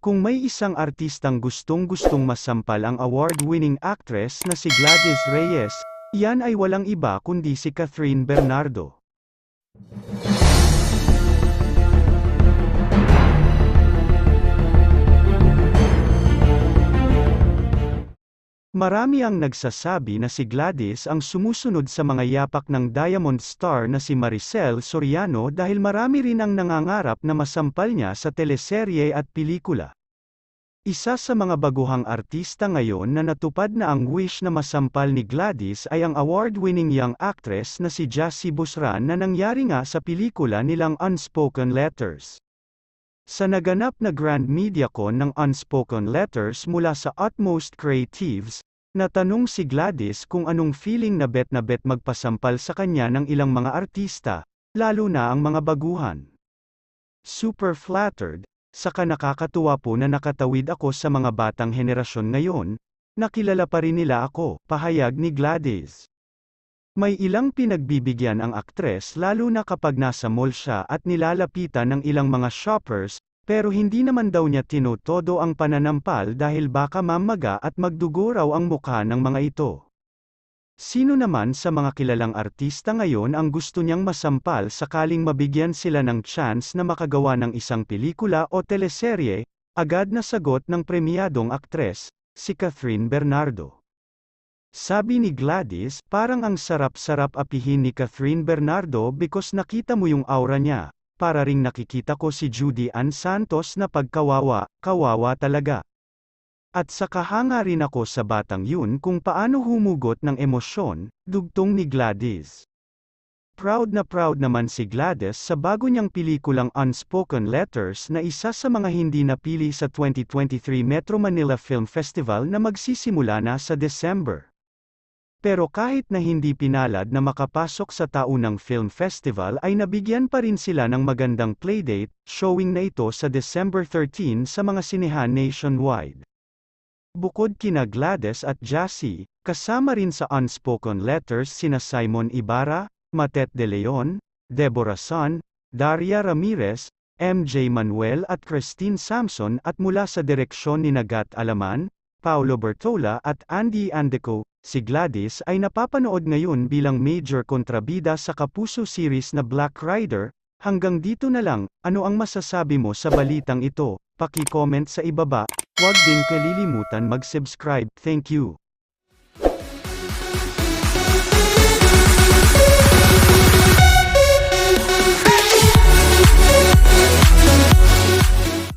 Kung may isang artistang gustong-gustong masampal ang award-winning actress na si Gladys Reyes, yan ay walang iba kundi si Catherine Bernardo. Marami ang nagsasabi na si Gladys ang sumusunod sa mga yapak ng Diamond Star na si Maricel Soriano dahil marami rin ang nangangarap na masampal niya sa teleserye at pelikula. Isa sa mga baguhang artista ngayon na natupad na ang wish na masampal ni Gladys ay ang award-winning young actress na si Jassy Busran na nangyari nga sa pelikula nilang Unspoken Letters. Sa naganap na Grand MediaCon ng Unspoken Letters mula sa Utmost Creatives, natanong si Gladys kung anong feeling na bet na bet magpasampal sa kanya ng ilang mga artista, lalo na ang mga baguhan. Super flattered, saka nakakatuwa po na nakatawid ako sa mga batang henerasyon ngayon, nakilala pa rin nila ako, pahayag ni Gladys. May ilang pinagbibigyan ang aktres lalo na kapag nasa mall siya at nilalapitan ng ilang mga shoppers, pero hindi naman daw niya tinotodo ang pananampal dahil baka mamaga at magdugo raw ang mukha ng mga ito. Sino naman sa mga kilalang artista ngayon ang gusto niyang masampal sakaling mabigyan sila ng chance na makagawa ng isang pelikula o teleserye, agad na sagot ng premiadong aktres, si Catherine Bernardo. Sabi ni Gladys, parang ang sarap-sarap apihin ni Catherine Bernardo because nakita mo yung aura niya, para ring nakikita ko si Judy Ann Santos na pagkawawa, kawawa talaga. At saka hanga rin ako sa batang yun kung paano humugot ng emosyon, dugtong ni Gladys. Proud na proud naman si Gladys sa bago niyang pelikulang Unspoken Letters na isa sa mga hindi napili sa 2023 Metro Manila Film Festival na magsisimula na sa December. Pero kahit na hindi pinalad na makapasok sa taunang film festival ay nabigyan pa rin sila ng magandang playdate, showing na ito sa December 13 sa mga sinehan nationwide. Bukod kina Gladys at Jassy, kasama rin sa Unspoken Letters sina Simon Ibarra, Matet De Leon, Deborah Son, Daria Ramirez, MJ Manuel at Christine Samson at mula sa direksyon ni Nagat Alaman, Paulo Bertola at Andy Andeco, si Gladys ay napapanood ngayon bilang major kontrabida sa Kapuso series na Black Rider. Hanggang dito na lang, ano ang masasabi mo sa balitang ito? Paki-comment sa ibaba, huwag din kalilimutan mag-subscribe. Thank you.